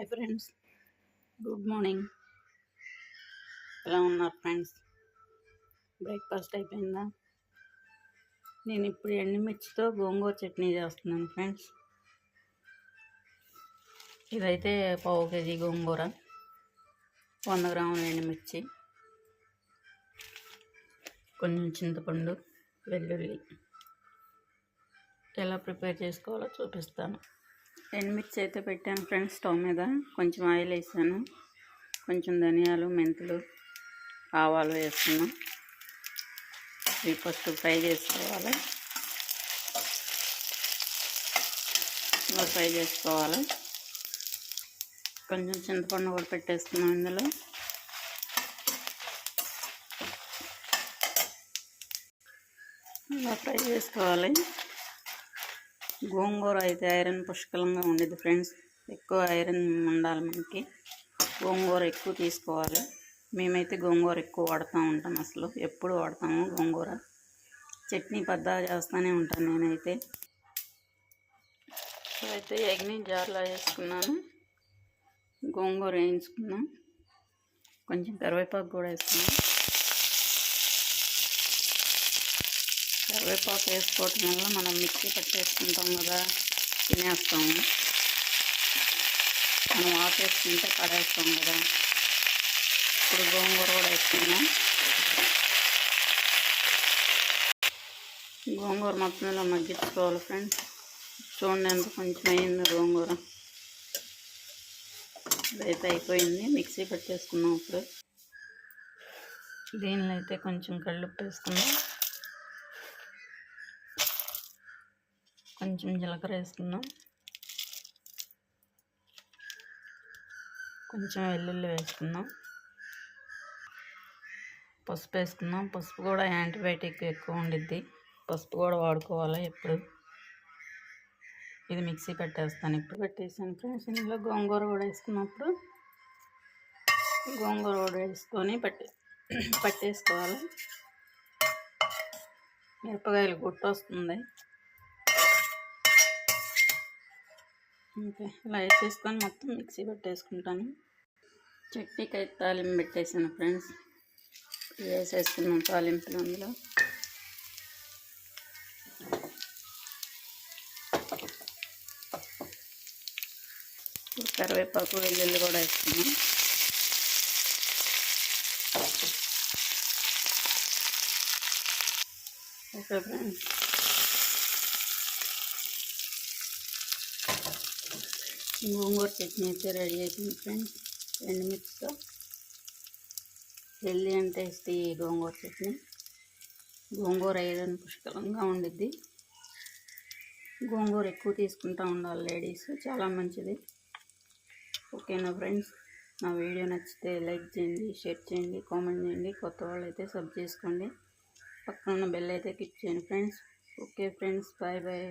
Hi friends good morning ఎలా ఉన్నారు friends breakfast అయిపోయిందా? నేను ఇప్పుడు ఎండుమిర్చితో గోంగూర చట్నీ చేస్తున్నాను ఫ్రెండ్స్ ఇదైతే పావు కేజీ గోంగూర వంద గ్రాముల ఎండుమిర్చి కొంచెం చింతపండు వెల్లుల్లి. ఎలా ప్రిపేర్ చేసుకోవాలో చూపిస్తాను. ఎండుమిర్చి అయితే పెట్టాను ఫ్రెండ్స్ స్టవ్ మీద. కొంచెం ఆయిల్ వేసాను. కొంచెం ధనియాలు మెంతులు ఆవాలు వేస్తున్నాం ఇవి ఫస్ట్ ఫ్రై చేసుకోవాలి. ఇలా ఫ్రై చేసుకోవాలి. కొంచెం చింతపండు కూడా పెట్టేస్తున్నాం ఇందులో. ఇలా ఫ్రై చేసుకోవాలి. గోంగూర అయితే ఐరన్ పుష్కలంగా ఉండేది ఫ్రెండ్స్. ఎక్కువ ఐరన్ ఉండాలి మనకి. గోంగూర ఎక్కువ తీసుకోవాలి. మేమైతే గోంగూర ఎక్కువ వాడుతూ ఉంటాం అసలు. ఎప్పుడు వాడతాము గోంగూర. చట్నీ పద్దా చేస్తూనే ఉంటాను నేనైతే. అయితే అగ్ని జార్లో వేసుకున్నాను. గోంగూర వేయించుకున్నాం. కొంచెం కరివేపాకు కూడా వేసుకున్నాం. కరివేపాకు వేసుకోవటం వల్ల మనం మిక్సీ పట్టేసుకుంటాం కదా తినేస్తాము మనం ఆపేసుకుంటే పడేస్తాం కదా. ఇప్పుడు గోంగూర కూడా వేసుకున్నాం గోంగూర మొత్తం ఇలా మగ్గించుకోవాలి ఫ్రెండ్స్. చూడండి ఎంత కొంచెం అయింది గోంగూర. ఇదైతే అయిపోయింది. మిక్సీ పెట్టేసుకున్నాం ఇప్పుడు. దీనిలో అయితే కొంచెం కళ్ళుప్పు వేసుకున్నాం కొంచెం జీలకర్ర వేసుకుందాం. కొంచెం వెల్లుల్లి వేసుకుందాం. పసుపు వేసుకుందాం. పసుపు కూడా యాంటీబయాటిక్ ఎక్కువ ఉండిద్ది. పసుపు కూడా వాడుకోవాలి ఎప్పుడు? ఇది మిక్సీ పెట్టేస్తాను ఇప్పుడు. పెట్టేసాను ఫ్రెండ్స్. ఇందులో గోంగూర కూడా వేసుకున్నప్పుడు గోంగూర కూడా వేసుకొని పట్టే పట్టేసుకోవాలి. మిరపకాయలు గుట్టు వస్తుంది ఓకే ఇలా వేసేసుకొని మొత్తం మిక్సీ పెట్టేసుకుంటాను. చట్నీకి అయితే తాలింపు పెట్టేసాను ఫ్రెండ్స్. వేసేసుకున్నాం తాలింపులు అందులో. కరివేపాకు వెల్లుల్లి కూడా వేసుకున్నాం. Okay friends. గోంగూర చట్నీ అయితే రెడీ అయిపోయింది friends. ఎండుమిర్చితో healthy and tasty gongura chutney. Gongura ఏదైనా పుష్కలంగా ఉండిద్ది. గోంగూర ఎక్కువ తీసుకుంటూ ఉండాలి లేడీస్ చాలా మంచిది. ఓకేనా ఫ్రెండ్స్? నా వీడియో నచ్చితే లైక్ చేయండి షేర్ చేయండి కామెంట్ చేయండి. కొత్త వాళ్ళు అయితే సబ్ చేసుకోండి. పక్కన ఉన్న బెల్ అయితే క్లిక్ చేయండి friends. Okay friends bye bye.